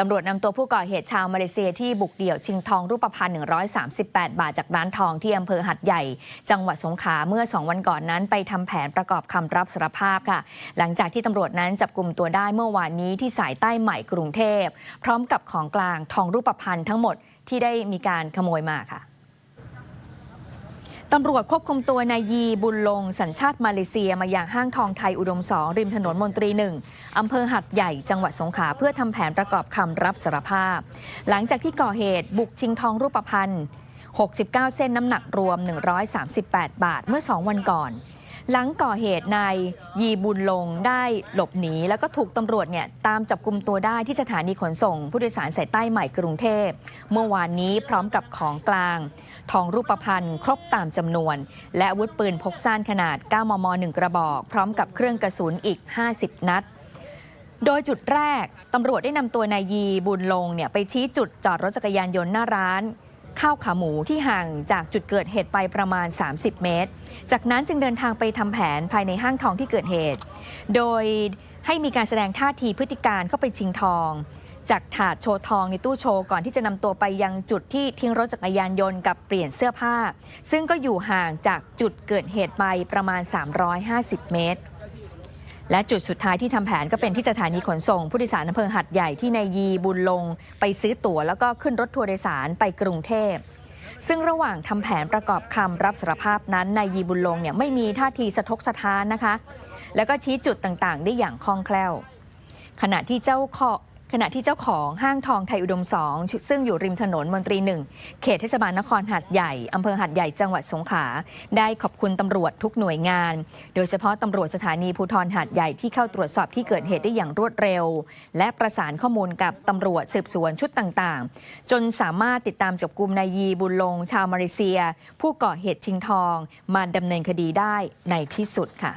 ตำรวจนำตัวผู้ก่อเหตุชาวมาเลเซียที่บุกเดี่ยวชิงทองรูปพรรณ138 บาทจากร้านทองที่อำเภอหัดใหญ่ จังหวัดสงขลาเมื่อ 2 วันก่อนนั้น ไปทำแผนประกอบคำรับสารภาพค่ะ หลังจากที่ตำรวจนั้นจับกลุ่มตัวได้เมื่อวานนี้ที่สายใต้ใหม่กรุงเทพ พร้อมกับของกลางทองรูปพรรณทั้งหมดที่ได้มีการขโมยมาค่ะ ตำรวจควบคุมตัวนายยีบุญลง สัญชาติมาเลเซียมาอย่างห้างทองไทยอุดมสองริมถนนมนตรีหนึ่งอำเภอหัดใหญ่จังหวัดสงขลาเพื่อทำแผนประกอบคำรับสารภาพ หลังจากที่ก่อเหตุบุกชิงทองรูปพรรณ69 เส้นน้ำหนักรวม 138 บาทเมื่อ 2 วันก่อน หลังก่อเหตุนายยีบุญลงได้หลบหนี แล้วก็ถูกตำรวจเนี่ยตามจับกลุ่มตัวได้ที่สถานีขนส่ง ผู้โดยสารสายใต้ใหม่กรุงเทพ เมื่อวานนี้พร้อมกับของกลาง ทองรูปพรรณครบตามจำนวน และอาวุธปืนพกสั้นขนาด 9 มม 1 กระบอก พร้อมกับเครื่องกระสุนอีก 50 นัดโดยจุดแรกตำรวจได้นำตัวนายยีบุญลงเนี่ยไปชี้จุดจอดรถจักรยานยนต์หน้าร้าน ข้าวขาหมูที่ห่างจากจุดเกิดเหตุไปประมาณ 30 เมตร จากนั้นจึงเดินทางไปทำแผนภายในห้างทองที่เกิดเหตุ โดยให้มีการแสดงท่าทีพฤติการเข้าไปชิงทอง จากถาดโชว์ทองในตู้โชว์ก่อนที่จะนำตัวไปยังจุดที่ทิ้งรถจักรยานยนต์กับเปลี่ยนเสื้อผ้า ซึ่งก็อยู่ห่างจากจุดเกิดเหตุไปประมาณ 350 เมตร และจุดสุดท้ายที่ทำแผนก็เป็นที่สถานีขนส่ง ผู้โดยสารอำเภอหัดใหญ่ที่นายยีบุญลง ไปซื้อตั๋วแล้วก็ขึ้นรถทัวร์โดยสารไปกรุงเทพ ซึ่งระหว่างทำแผนประกอบคำรับสารภาพนั้นนายยีบุญลงเนี่ยไม่มีท่าทีสะทกสะท้านนะคะ แล้วก็ชี้จุดต่างๆ ได้อย่างคล่องแคล่ว ขณะที่เจ้าขอ ขณะที่เจ้าของห้างทองไทยอุดมสองซึ่งอยู่ริมถนนมนตรีหนึ่งเขตเทศบาลนครหัดใหญ่อำเภอหัดใหญ่จังหวัดสงขลาได้ขอบคุณตำรวจทุกหน่วยงาน โดยเฉพาะตำรวจสถานีภูธรหัดใหญ่ที่เข้าตรวจสอบที่เกิดเหตุได้อย่างรวดเร็ว และประสานข้อมูลกับตำรวจสืบสวนชุดต่างๆ จนสามารถติดตามจับกลุ่มนายยีบุญลง ชาวมาเลเซีย ผู้ก่อเหตุชิงทอง มาดำเนินคดีได้ในที่สุดค่ะ